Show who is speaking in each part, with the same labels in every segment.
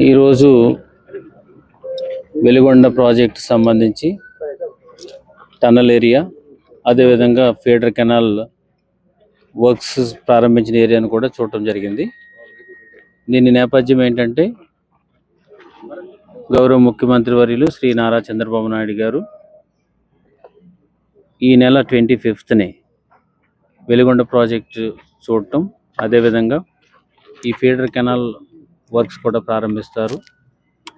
Speaker 1: ఈరోజు వెలుగొండ ప్రాజెక్ట్ సంబంధించి tunnel area అదేవిధంగా ఫీడర్ కెనాల్ వర్క్స్ ప్రారంభించిన ఏరియాను కూడా చూడటం జరిగింది. దీని నేపథ్యం ఏంటంటే గౌరవ ముఖ్యమంత్రి వర్యులు శ్రీ నారా చంద్రబాబు నాయుడు గారు ఈ నెల ట్వంటీ ఫిఫ్త్ని వెలుగొండ ప్రాజెక్టు చూడటం అదేవిధంగా ఈ ఫీడర్ కెనాల్ వర్క్స్ కూడా ప్రారంభిస్తారు.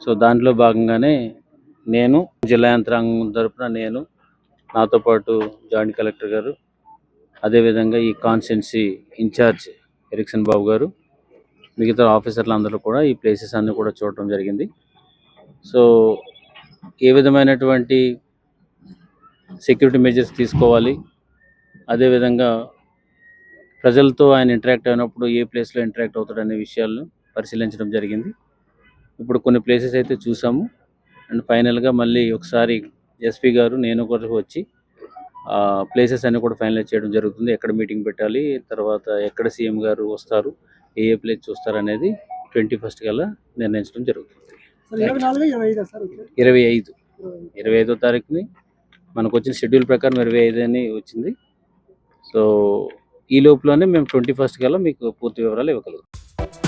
Speaker 1: సో దాంట్లో భాగంగానే నేను జిల్లా యంత్రాంగం తరఫున నేను నాతో పాటు జాయింట్ కలెక్టర్ గారు అదేవిధంగా ఈ కాన్స్టెన్సీ ఇన్ఛార్జ్ ఎరిక్సన్ బాబు గారు మిగతా ఆఫీసర్లు అందరూ కూడా ఈ ప్లేసెస్ అన్నీ కూడా చూడటం జరిగింది. సో ఏ విధమైనటువంటి సెక్యూరిటీ మెజర్స్ తీసుకోవాలి అదేవిధంగా ప్రజలతో ఆయన ఇంటరాక్ట్ అయినప్పుడు ఏ ప్లేస్లో ఇంటరాక్ట్ అవుతాడనే విషయాలను పరిశీలించడం జరిగింది. ఇప్పుడు కొన్ని ప్లేసెస్ అయితే చూసాము. అండ్ ఫైనల్గా మళ్ళీ ఒకసారి ఎస్పీ గారు నేను కూడా వచ్చి ఆ ప్లేసెస్ అన్ని కూడా ఫైనలైజ్ చేయడం జరుగుతుంది. ఎక్కడ మీటింగ్ పెట్టాలి తర్వాత ఎక్కడ సీఎం గారు వస్తారు ఏ ఏ ప్లేస్ చూస్తారు అనేది ట్వంటీ ఫస్ట్ కల్లా నిర్ణయించడం జరుగుతుంది.
Speaker 2: ఇరవై ఐదు.
Speaker 1: ఇరవై ఐదో. తారీఖుని మనకు వచ్చిన షెడ్యూల్ ప్రకారం ఇరవై ఐదు అని వచ్చింది. సో ఈ లోపులోనే మేము ట్వంటీ ఫస్ట్ కల్లా మీకు పూర్తి వివరాలు ఇవ్వగలుగుతాం.